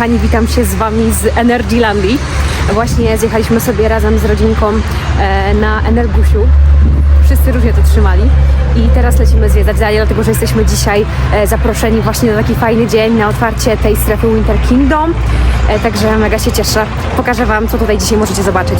Kochani, witam się z Wami z Energylandii. Właśnie zjechaliśmy sobie razem z rodzinką e, na Energusiu. Wszyscy różnie to trzymali. I teraz lecimy zwiedzać dalej, dlatego że jesteśmy dzisiaj e, zaproszeni właśnie na taki fajny dzień, na otwarcie tej strefy Winter Kingdom. E, Także mega się cieszę. Pokażę Wam, co tutaj dzisiaj możecie zobaczyć.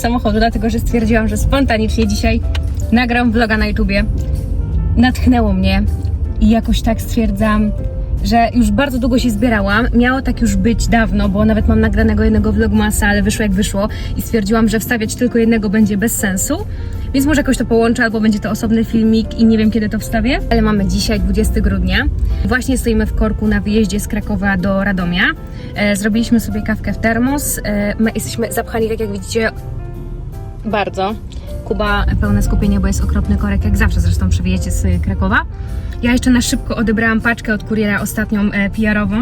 Samochodu, dlatego że stwierdziłam, że spontanicznie dzisiaj nagram vloga na YouTubie. Natchnęło mnie i jakoś tak stwierdzam, że już bardzo długo się zbierałam. Miało tak już być dawno, bo nawet mam nagranego jednego vlogmasa, ale wyszło jak wyszło i stwierdziłam, że wstawiać tylko jednego będzie bez sensu. Więc może jakoś to połączę, albo będzie to osobny filmik i nie wiem kiedy to wstawię. Ale mamy dzisiaj 20 grudnia. Właśnie stoimy w korku na wyjeździe z Krakowa do Radomia. E, zrobiliśmy sobie kawkę w termos. E, my jesteśmy zapchani, tak jak widzicie, bardzo. Kuba pełne skupienie, bo jest okropny korek, jak zawsze zresztą przy z Krakowa. Ja jeszcze na szybko odebrałam paczkę od kuriera ostatnią e, PR-ową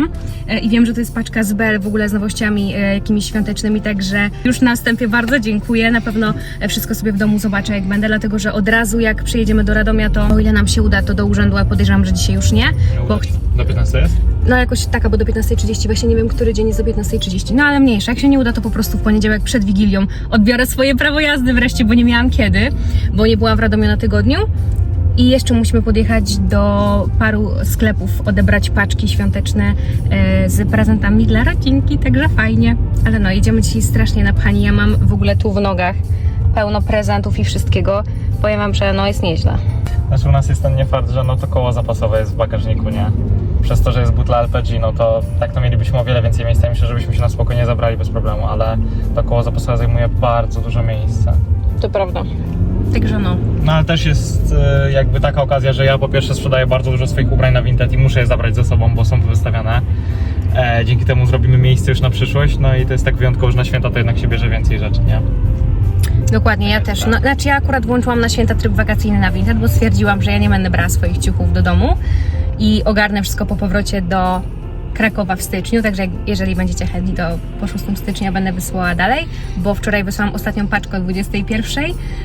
e, i wiem, że to jest paczka z Bell w ogóle z nowościami e, jakimiś świątecznymi, także już na wstępie bardzo dziękuję. Na pewno e, wszystko sobie w domu zobaczę jak będę, dlatego że od razu jak przyjedziemy do Radomia, to o ile nam się uda, to do urzędu, a podejrzewam, że dzisiaj już nie, bo Do 15 jest? no jakoś taka, bo do 15.30, właśnie nie wiem, który dzień jest do 15.30. No ale mniejsza, jak się nie uda, to po prostu w poniedziałek przed Wigilią odbiorę swoje prawo jazdy wreszcie, bo nie miałam kiedy, bo nie byłam w Radomiu na tygodniu. I jeszcze musimy podjechać do paru sklepów, odebrać paczki świąteczne e, z prezentami dla rodzinki, także fajnie. Ale no, jedziemy dzisiaj strasznie napchani. Ja mam w ogóle tu w nogach pełno prezentów i wszystkiego. Powiem wam, że no jest nieźle. Znaczy u nas jest ten niefart, że no to koło zapasowe jest w bagażniku, nie? Przez to, że jest butla LPG, no to tak to mielibyśmy o wiele więcej miejsca i myślę, żebyśmy się na spokojnie zabrali bez problemu, ale to koło zapasowe zajmuje bardzo dużo miejsca. To prawda. Także no, No ale też jest e, jakby taka okazja, że ja po pierwsze sprzedaję bardzo dużo swoich ubrań na Vinted i muszę je zabrać ze sobą, bo są wystawiane. E, dzięki temu zrobimy miejsce już na przyszłość, no i to jest tak wyjątkowo, że na święta to jednak się bierze więcej rzeczy, nie? Dokładnie, ja też. No, znaczy ja akurat włączyłam na święta tryb wakacyjny na Vinted, bo stwierdziłam, że ja nie będę brała swoich ciuchów do domu i ogarnę wszystko po powrocie do Krakowa w styczniu, także jak, jeżeli będziecie chętni, to po 6 stycznia będę wysłała dalej, bo wczoraj wysłałam ostatnią paczkę o 21,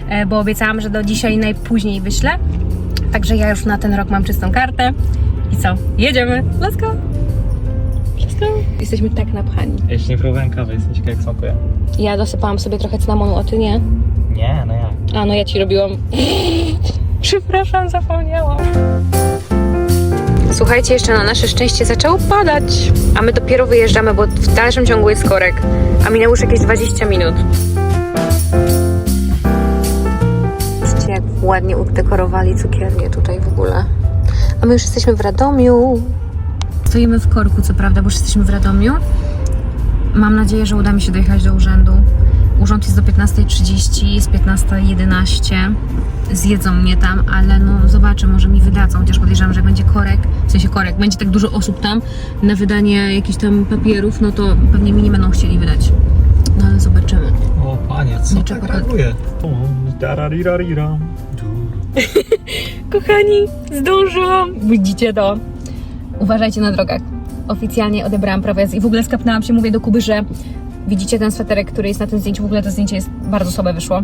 e, bo obiecałam, że do dzisiaj najpóźniej wyślę. Także ja już na ten rok mam czystą kartę. I co? Jedziemy! Let's go! Let's go! Jesteśmy tak napchani. Ja jeszcze nie próbowałem kawy, jestem ciekaw jak smakuje. Ja dosypałam sobie trochę cynamonu, a ty nie? Nie, no jak? A no ja ci robiłam. Przepraszam, zapomniałam. Słuchajcie, jeszcze na nasze szczęście zaczęło padać, a my dopiero wyjeżdżamy, bo w dalszym ciągu jest korek, a minęło już jakieś 20 minut. Zobaczcie, jak ładnie udekorowali cukiernię tutaj w ogóle. A my już jesteśmy w Radomiu. Stoimy w korku, co prawda, bo już jesteśmy w Radomiu. Mam nadzieję, że uda mi się dojechać do urzędu. Urząd jest do 15.30, jest 15.11. Zjedzą mnie tam, ale no zobaczę, może mi wydadzą, chociaż podejrzewam, że jak będzie korek, w sensie korek, będzie tak dużo osób tam na wydanie jakichś tam papierów, no to pewnie mi nie będą chcieli wydać. No ale zobaczymy. O panie, co Niczego tak reaguje? Kochani, zdążyłam! Widzicie to? Uważajcie na drogach. Oficjalnie odebrałam prawo jazdy i w ogóle skapnęłam się, mówię do Kuby, że widzicie ten sweterek, który jest na tym zdjęciu, w ogóle to zdjęcie jest bardzo słabe wyszło.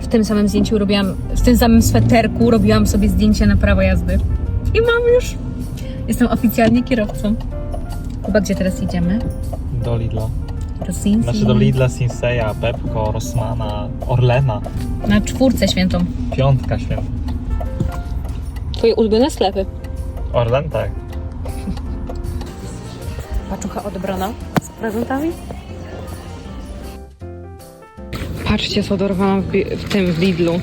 W tym samym zdjęciu robiłam, w tym samym sweterku robiłam sobie zdjęcie na prawo jazdy. I mam już. Jestem oficjalnie kierowcą. Kuba, gdzie teraz idziemy? Do Lidla. Do Sinsi. Znaczy do Lidla, Sinseya, Pepko, Rossmana, Orlena. Na czwórce świętą. Piątka święta. Twoje ulubione sklepy. Orlen, tak. Paczucha odebrana z prezentami. Patrzcie, co dorwałam w, w tym w Lidlu.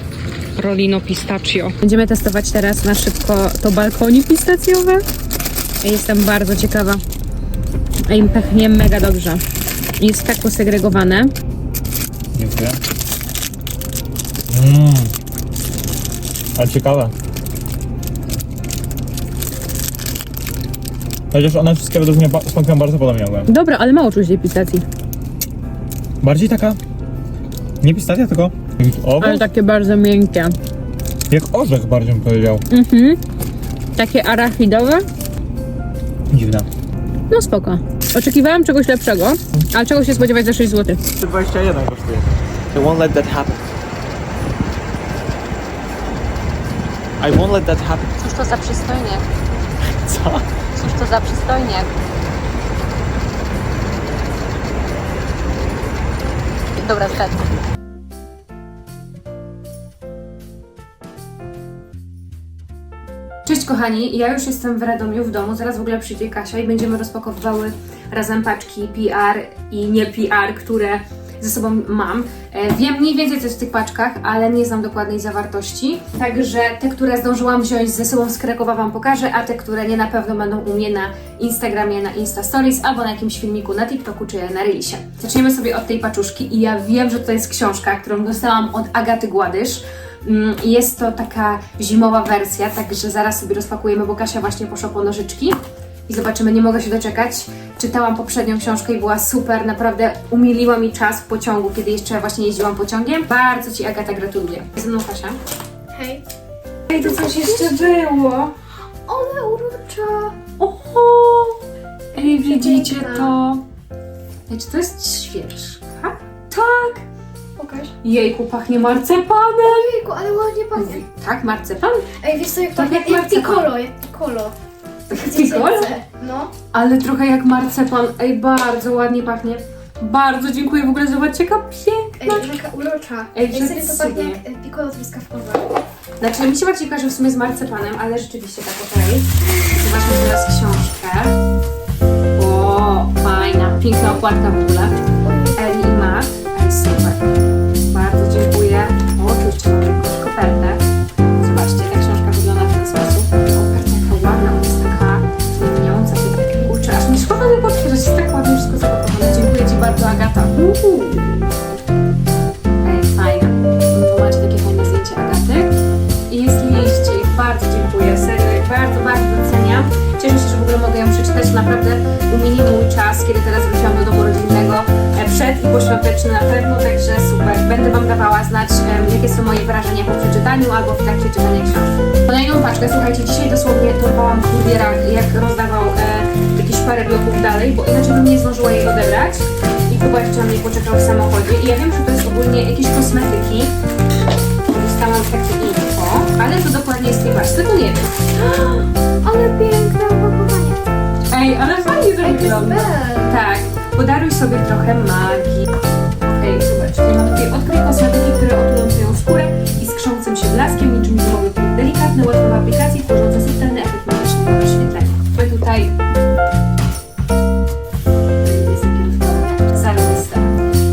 Rolino pistachio. Będziemy testować teraz na szybko to balkonik pistacjowe. Ja Jestem bardzo ciekawa. A im pachnie mega dobrze. Jest tak posegregowane. Dziękuję. Mmm. Ale ciekawe. Chociaż one wszystkie według mnie ba- smakują bardzo podobnie. Dobra, ale mało czuć tej pistacji. Bardziej taka... Nie pistacja, tylko... Owoc? Ale takie bardzo miękkie. Jak orzech bardziej bym powiedział. Mhm. Takie arachidowe. Dziwne. No spoko. Oczekiwałam czegoś lepszego, ale czego się spodziewać za 6 zł. 21 kosztuje. I won't let that happen. I won't let that happen. Cóż to za przystojnie. Co? Cóż to za przystojnie. Dobra, stać. Cześć kochani, ja już jestem w Radomiu w domu, zaraz w ogóle przyjdzie Kasia i będziemy rozpakowywały razem paczki PR i nie PR, które ze sobą mam. E, Wiem mniej więcej co jest w tych paczkach, ale nie znam dokładnej zawartości. Także te, które zdążyłam wziąć ze sobą z Krakowa Wam pokażę, a te, które nie na pewno będą u mnie na Instagramie, na Insta Stories albo na jakimś filmiku na TikToku czy na Reelsie. Zaczniemy sobie od tej paczuszki i ja wiem, że to jest książka, którą dostałam od Agaty Gładysz. Mm, Jest to taka zimowa wersja, także zaraz sobie rozpakujemy, bo Kasia właśnie poszła po nożyczki i zobaczymy, nie mogę się doczekać. Czytałam poprzednią książkę i była super, naprawdę umiliła mi czas w pociągu, kiedy jeszcze właśnie jeździłam pociągiem. Bardzo Ci Agata gratuluję. Ze mną Kasia. Hej. Ej, to coś jeszcze było. Ale urocza. Oho! Ej, widzicie to? Ej, czy to jest świeczka? Tak! Pokaż. Jejku, pachnie marcepanem! Ojejku, ale ładnie pachnie. Tak, marcepan? Ej, wiesz co, jak, Tak to, jak jak, jak marcepan. piccolo, jak piccolo. Piccolo? No. Ale trochę jak marcepan. Ej, bardzo ładnie pachnie. Bardzo dziękuję w ogóle, zobaczcie, jaka Ej, piękna. taka urocza. Ej, Ej, serio to pachnie jak e, piccolo truskawkowe. Znaczy, mi się bardziej kojarzy w sumie z marcepanem, ale rzeczywiście tak okej. Zobaczmy teraz książkę. O, fajna, piękna okładka w ogóle. Eli i Matt. Ej, super. Zobaczcie, ta książka wygląda w ten sposób. Koperta jaka ładna, ona jest taka zmieniająca się. Kurczę, aż mi szkoda nie potwierdzić, jest tak ładnie wszystko zapakowane. Dziękuję Ci bardzo, Agata. Uhu. Ej, fajne. No to macie takie fajne zdjęcie Agaty. I jest liścik. Bardzo dziękuję. Serio, bardzo, bardzo doceniam. Cieszę się, że w ogóle mogę ją przeczytać. Naprawdę umili mój czas, kiedy teraz wróciłam do domu przed i poświąteczny na pewno, także super. Będę Wam dawała znać, em, jakie są moje wrażenia po przeczytaniu albo w trakcie czytania książki. Kolejną paczkę, słuchajcie, dzisiaj dosłownie dorwałam kuriera, jak rozdawał e, jakieś parę bloków dalej, bo inaczej bym nie zdążyła jej odebrać. I Kuba jeszcze na mnie poczekał w samochodzie. I ja wiem, że to jest ogólnie jakieś kosmetyki. Dostałam takie info, ale to dokładnie jest tej paczce, to nie wiem. Ale piękne opakowanie. Ej, ale fajnie to wygląda. Tak, podaruj sobie trochę magii. Okej, zobaczcie, mam tutaj odkryj kosmetyki, które otują Twoją skórę i z krzącym się blaskiem, niczym zimowy. Delikatne, łatwe w aplikacji, tworzące subtelny efekt magicznego oświetlenia. My tutaj...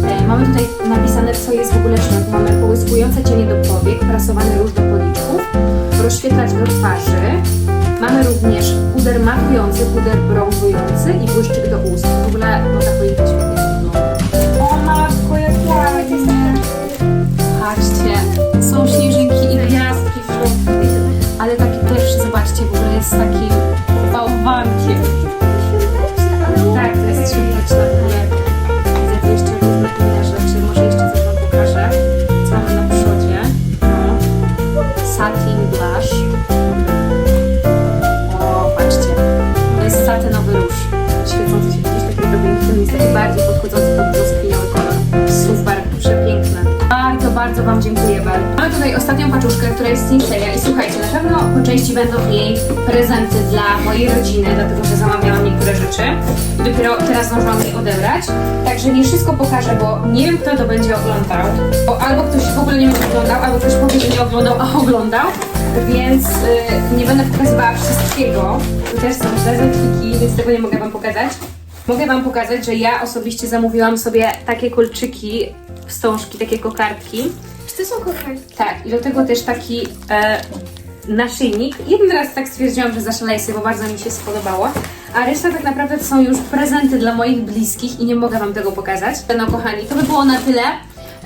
E, Mamy tutaj napisane, co jest w ogóle środku. Mamy połyskujące cienie do powiek, prasowany róż do policzków, rozświetlacz do twarzy. Mamy również puder matujący, puder brązujący prezenty dla mojej rodziny, dlatego że zamawiałam niektóre rzeczy. I dopiero teraz zdążyłam je odebrać. Także nie wszystko pokażę, bo nie wiem, kto to będzie oglądał. Bo albo ktoś w ogóle nie będzie oglądał, albo ktoś powie, że nie oglądał, a oglądał. Więc y, nie będę pokazywała wszystkiego. Tu też są prezentliki, więc tego nie mogę Wam pokazać. Mogę Wam pokazać, że ja osobiście zamówiłam sobie takie kolczyki, wstążki, takie kokardki. Czy to są kochani? Tak, i do tego też taki e, naszyjnik. Jeden raz tak stwierdziłam, że zaszaleję sobie, bo bardzo mi się spodobało. A reszta tak naprawdę to są już prezenty dla moich bliskich i nie mogę Wam tego pokazać. No kochani, to by było na tyle.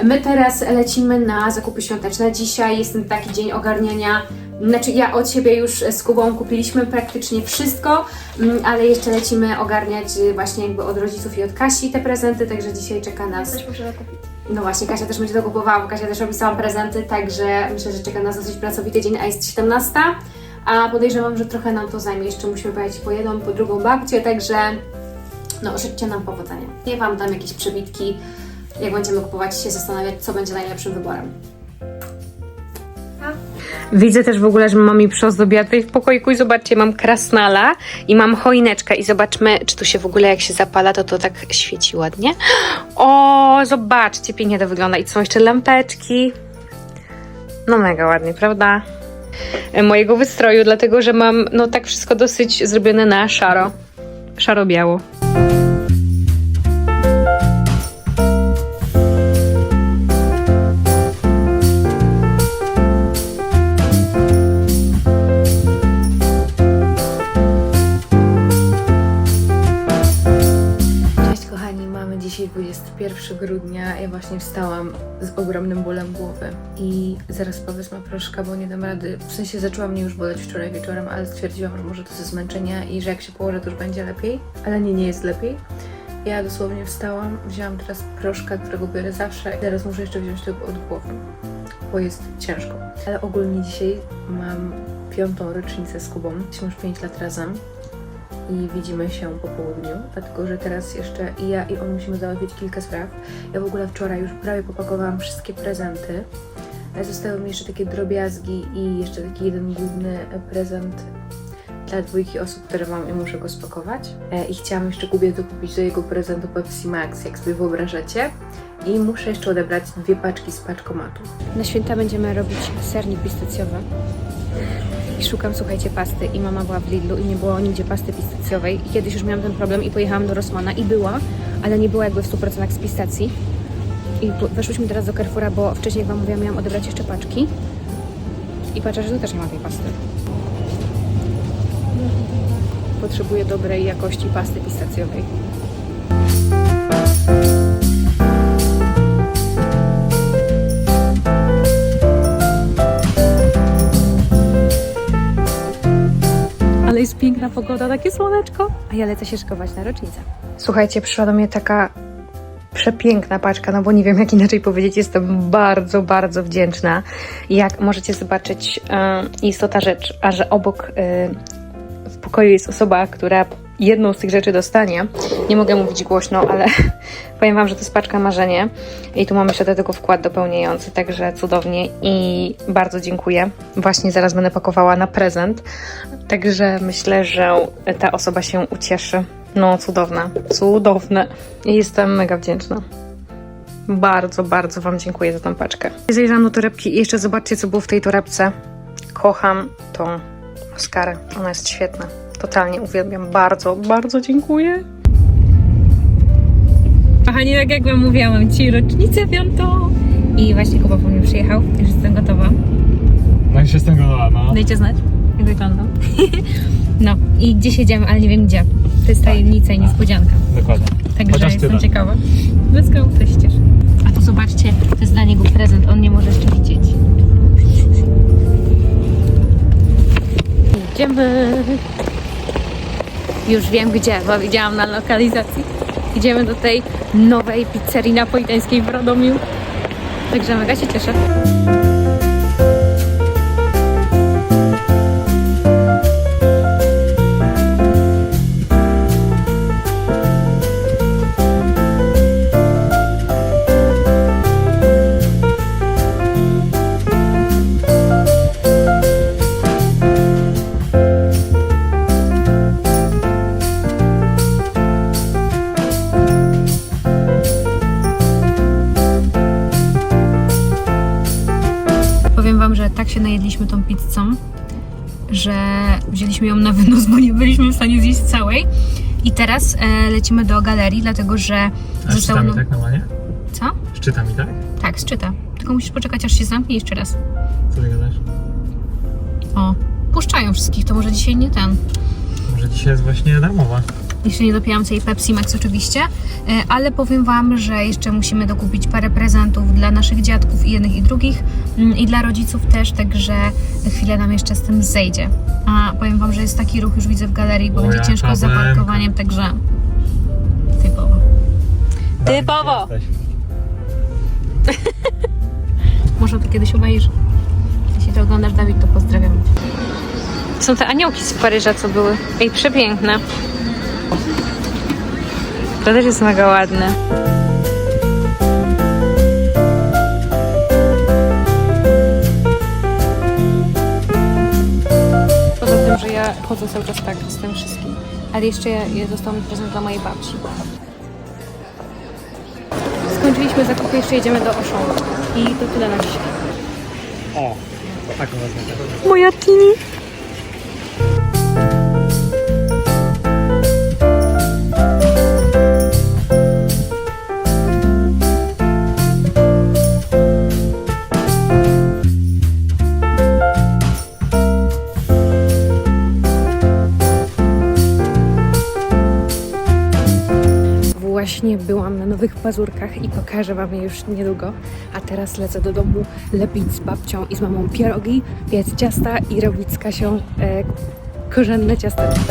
My teraz lecimy na zakupy świąteczne. Dzisiaj jest ten taki dzień ogarniania. Znaczy ja od siebie już z Kubą kupiliśmy praktycznie wszystko, mm, ale jeszcze lecimy ogarniać y, właśnie jakby od rodziców i od Kasi te prezenty, także dzisiaj czeka nas Też muszę kupić. No właśnie, Kasia też będzie to kupowała, bo Kasia też robi prezenty, także myślę, że czeka nas dosyć pracowity dzień, a jest 17. A podejrzewam, że trochę nam to zajmie. Jeszcze musimy pojechać po jedną, po drugą babcię, także no życzcie nam powodzenia. Ja Wam dam jakieś przebitki, jak będziemy kupować się zastanawiać, co będzie najlepszym wyborem. Widzę też w ogóle, że mama mi przyozdobiła tutaj w pokoiku i zobaczcie, mam krasnala i mam choineczkę i zobaczmy, czy tu się w ogóle jak się zapala, to to tak świeci ładnie. O, zobaczcie, pięknie to wygląda. I są jeszcze lampeczki. No mega ładnie, prawda? Mojego wystroju, dlatego że mam no tak wszystko dosyć zrobione na szaro. Szaro-biało. 1 grudnia. Ja właśnie wstałam z ogromnym bólem głowy i zaraz powezmę proszka, bo nie dam rady. W sensie zaczęła mnie już boleć wczoraj wieczorem, ale stwierdziłam, że może to ze zmęczenia i że jak się położę, to już będzie lepiej. Ale nie, nie jest lepiej. Ja dosłownie wstałam, wzięłam teraz proszka, którego biorę zawsze i teraz muszę jeszcze wziąć tego od głowy, bo jest ciężko. Ale ogólnie dzisiaj mam piątą rocznicę z Kubą. Jesteśmy już 5 lat razem i widzimy się po południu, dlatego że teraz jeszcze i ja i on musimy załatwić kilka spraw. Ja w ogóle wczoraj już prawie popakowałam wszystkie prezenty. Zostały mi jeszcze takie drobiazgi i jeszcze taki jeden główny prezent dla dwójki osób, które mam i muszę go spakować. E, I chciałam jeszcze Kubie dokupić do jego prezentu Pepsi Max, jak sobie wyobrażacie. I muszę jeszcze odebrać dwie paczki z paczkomatu. Na święta będziemy robić sernik pistacjowy. I szukam, słuchajcie, pasty i mama była w Lidlu i nie było nigdzie pasty pistacjowej i kiedyś już miałam ten problem i pojechałam do Rossmana i była, ale nie była jakby w 100% z pistacji. I weszłyśmy teraz do Carrefoura, bo wcześniej, jak Wam mówiłam, miałam odebrać jeszcze paczki i patrzę, że tu też nie ma tej pasty. Potrzebuję dobrej jakości pasty pistacjowej. Jest piękna pogoda, takie słoneczko. A ja lecę się szykować na rocznicę. Słuchajcie, przyszła do mnie taka przepiękna paczka, no bo nie wiem jak inaczej powiedzieć, jestem bardzo, bardzo wdzięczna. Jak możecie zobaczyć, e, istota rzecz, a że obok e, w pokoju jest osoba, która jedną z tych rzeczy dostanie. Nie mogę mówić głośno, ale powiem Wam, że to jest paczka marzenie i tu mamy jeszcze do tego wkład dopełniający, także cudownie i bardzo dziękuję. Właśnie zaraz będę pakowała na prezent, także myślę, że ta osoba się ucieszy. No, cudowne, cudowne. I Jestem mega wdzięczna. Bardzo, bardzo Wam dziękuję za tą paczkę. Zajrzałam do torebki i jeszcze zobaczcie, co było w tej torebce. Kocham tą maskarę. Ona jest świetna. Totalnie uwielbiam. Bardzo, bardzo dziękuję. Kochani, tak jak Wam mówiłam, dzisiaj rocznicę piątą. I właśnie Kuba po mnie przyjechał. Już jestem gotowa. No z tego doda, no. Dajcie znać, jak wyglądam. no i gdzieś jedziemy, ale nie wiem gdzie. To jest tajemnica i niespodzianka. Dokładnie. Także Chociaż jestem tyle. ciekawa. Go, to cieszę. A tu zobaczcie, to jest dla niego prezent, on nie może jeszcze widzieć. Idziemy. Już wiem gdzie, bo widziałam na lokalizacji. Idziemy do tej nowej pizzerii napolitańskiej w Radomiu. Także mega się cieszę. Najedliśmy tą pizzą, że wzięliśmy ją na wynos, bo nie byliśmy w stanie zjeść całej. I teraz e, lecimy do galerii, dlatego że A zostało nam... tak normalnie? Co? Szczytami tak? Tak, zczyta. Tylko musisz poczekać, aż się zamknie jeszcze raz. Co ty gadasz? O, puszczają wszystkich, to może dzisiaj nie ten. Może dzisiaj jest właśnie darmowa. Jeszcze nie dopiłam całej Pepsi Max oczywiście, e, ale powiem Wam, że jeszcze musimy dokupić parę prezentów dla naszych dziadków i jednych i drugich mm, i dla rodziców też, także chwilę nam jeszcze z tym zejdzie. A powiem Wam, że jest taki ruch już widzę w galerii, bo O, będzie ciężko z zaparkowaniem, także typowo. Typowo! Może to kiedyś obejrzy. Jeśli to oglądasz, Dawid, to pozdrawiam. Są te aniołki z Paryża, co były. Ej, przepiękne. To też jest mega ładne. Poza tym, że ja chodzę cały czas tak z tym wszystkim. Ale jeszcze ja, ja został mi prezent dla mojej babci. Skończyliśmy zakupy, jeszcze jedziemy do Auchan. I to tyle na dzisiaj. O, taką wezmę. Moja Tini. Nowych pazurkach i pokażę Wam je już niedługo. A teraz lecę do domu lepić z babcią i z mamą pierogi, piec ciasta i robić z Kasią e, korzenne ciasteczki.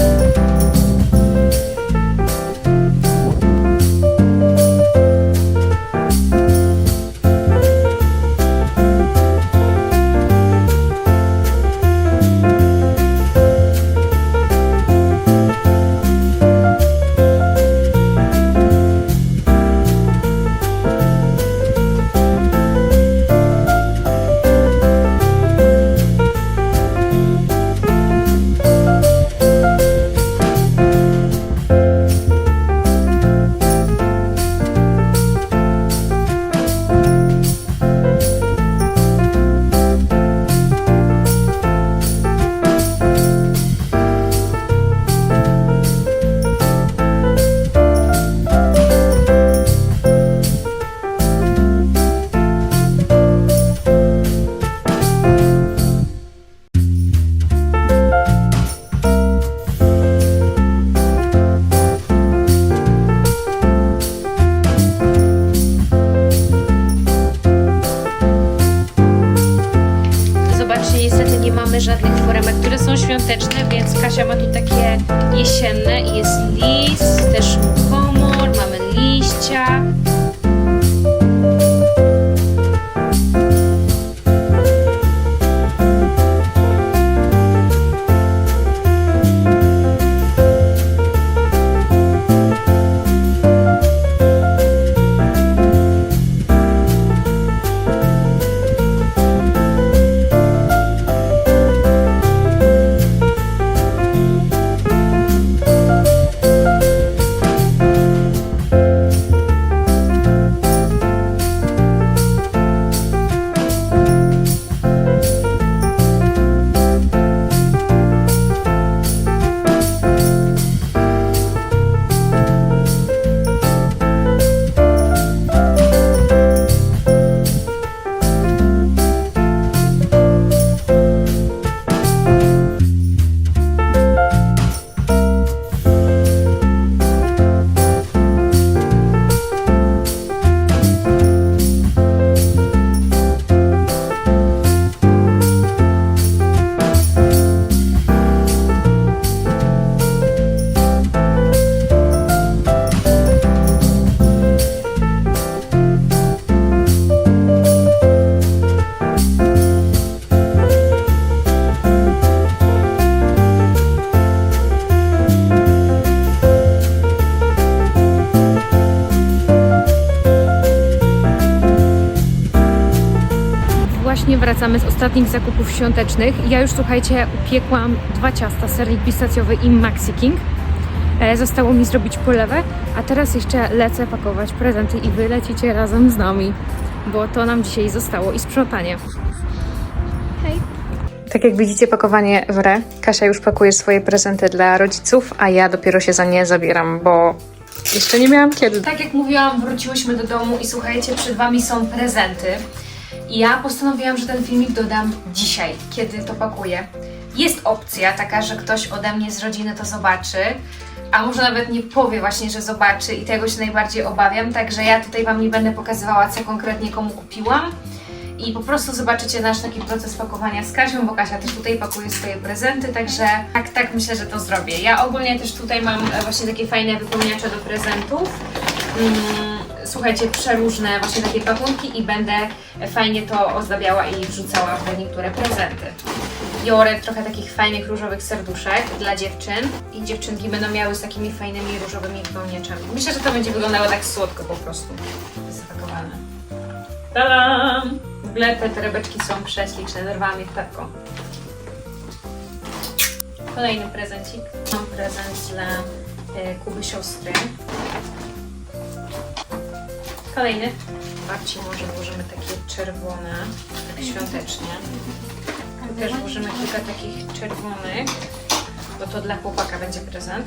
Ostatnich zakupów świątecznych. Ja już słuchajcie, upiekłam dwa ciasta, sernik pistacjowy i Maxi King. E, Zostało mi zrobić polewę, a teraz jeszcze lecę pakować prezenty i wy lecicie razem z nami, bo to nam dzisiaj zostało i sprzątanie. Hej. Tak jak widzicie, pakowanie w re. Kasia już pakuje swoje prezenty dla rodziców, a ja dopiero się za nie zabieram, bo jeszcze nie miałam kiedy. Tak jak mówiłam, wróciłyśmy do domu i słuchajcie, przed Wami są prezenty. I ja postanowiłam, że ten filmik dodam dzisiaj, kiedy to pakuję. Jest opcja taka, że ktoś ode mnie z rodziny to zobaczy, a może nawet nie powie właśnie, że zobaczy i tego się najbardziej obawiam, także ja tutaj Wam nie będę pokazywała, co konkretnie komu kupiłam. I po prostu zobaczycie nasz taki proces pakowania z Kasią, bo Kasia też tutaj pakuje swoje prezenty, także tak, tak myślę, że to zrobię. Ja ogólnie też tutaj mam e, właśnie takie fajne wypełniacze do prezentów. Mm, słuchajcie, przeróżne właśnie takie pakunki i będę fajnie to ozdabiała i wrzucała w niektóre prezenty. Biorę trochę takich fajnych różowych serduszek dla dziewczyn i dziewczynki będą miały z takimi fajnymi różowymi wypełniaczami. Myślę, że to będzie wyglądało tak słodko po prostu zapakowane. Tadam! W ogóle te torebeczki są prześliczne, zerwałam je pepką. Kolejny prezencik. Mam prezent dla e, Kuby siostry. Kolejny. Babci może włożymy takie czerwone, tak świątecznie. Tu też włożymy kilka takich czerwonych, bo to dla chłopaka będzie prezent.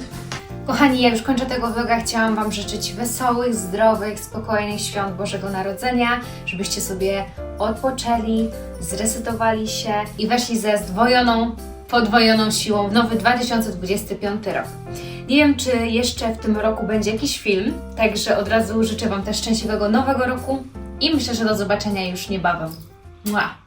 Kochani, ja już kończę tego vloga. Chciałam Wam życzyć wesołych, zdrowych, spokojnych świąt Bożego Narodzenia, żebyście sobie odpoczęli, zresetowali się i weszli ze zdwojoną, podwojoną siłą w nowy 2025 rok. Nie wiem, czy jeszcze w tym roku będzie jakiś film, także od razu życzę Wam też szczęśliwego nowego roku i myślę, że do zobaczenia już niebawem. Mua.